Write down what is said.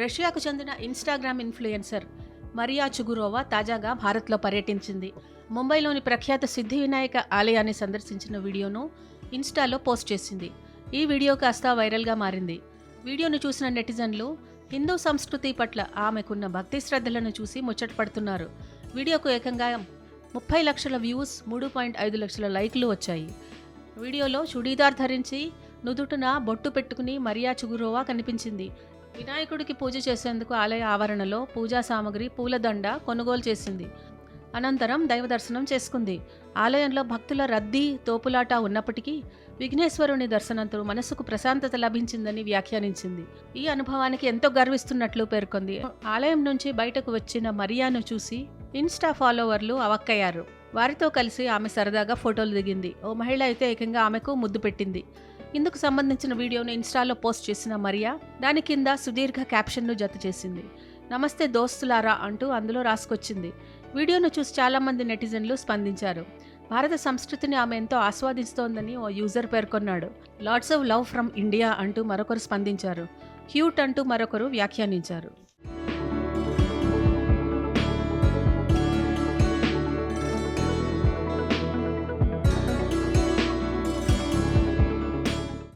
రష్యాకు చెందిన Instagram influencer Mariya చుగురోవా తాజాగా భారత్లో పర్యటించింది. ముంబైలోని ప్రఖ్యాత సిద్ధి వినాయక ఆలయాన్ని సందర్శించిన వీడియోను ఇన్స్టాలో పోస్ట్ చేసింది. ఈ వీడియో కాస్త వైరల్గా మారింది. వీడియోను చూసిన నెటిజన్లు హిందూ సంస్కృతి పట్ల ఆమెకున్న భక్తి శ్రద్ధలను చూసి ముచ్చటపడుతున్నారు వీడియోకు ఏకంగా ముప్పై లక్షల వ్యూస్ మూడు పాయింట్ ఐదు లక్షల లైక్లు వచ్చాయి. వీడియోలో చుడీదార్ ధరించి నుదుటున బొట్టు పెట్టుకుని మరియా చుగురోవా కనిపించింది. వినాయకుడికి పూజ చేసేందుకు ఆలయ ఆవరణలో పూజా సామగ్రి పూలదండ కొనుగోలు చేసింది. అనంతరం దైవ దర్శనం చేసుకుంది. ఆలయంలో భక్తుల రద్దీ తోపులాట ఉన్నప్పటికీ విఘ్నేశ్వరుని దర్శనంతో మనసుకు ప్రశాంతత లభించిందని వ్యాఖ్యానించింది. ఈ అనుభవానికి ఎంతో గర్విస్తున్నట్లు పేర్కొంది. ఆలయం నుంచి బయటకు వచ్చిన మరియాను చూసి ఇన్స్టా ఫాలోవర్లు అవక్కయ్యారు. వారితో కలిసి ఆమె సరదాగా ఫోటోలు దిగింది. ఓ మహిళ అయితే ఏకంగా ఆమెకు ముద్దు పెట్టింది. ఇందుకు సంబంధించిన వీడియోను ఇన్స్టాలో పోస్ట్ చేసిన మరియా దాని కింద సుదీర్ఘ క్యాప్షన్ను జత చేసింది. నమస్తే దోస్తులారా అంటూ అందులో రాసుకొచ్చింది. వీడియోను చూసి చాలామంది నెటిజన్లు స్పందించారు. భారత సంస్కృతిని ఆమె ఎంతో ఆస్వాదిస్తోందని ఓ యూజర్ పేర్కొన్నాడు. Lots of love from India అంటూ మరొకరు స్పందించారు. క్యూట్ అంటూ మరొకరు వ్యాఖ్యానించారు.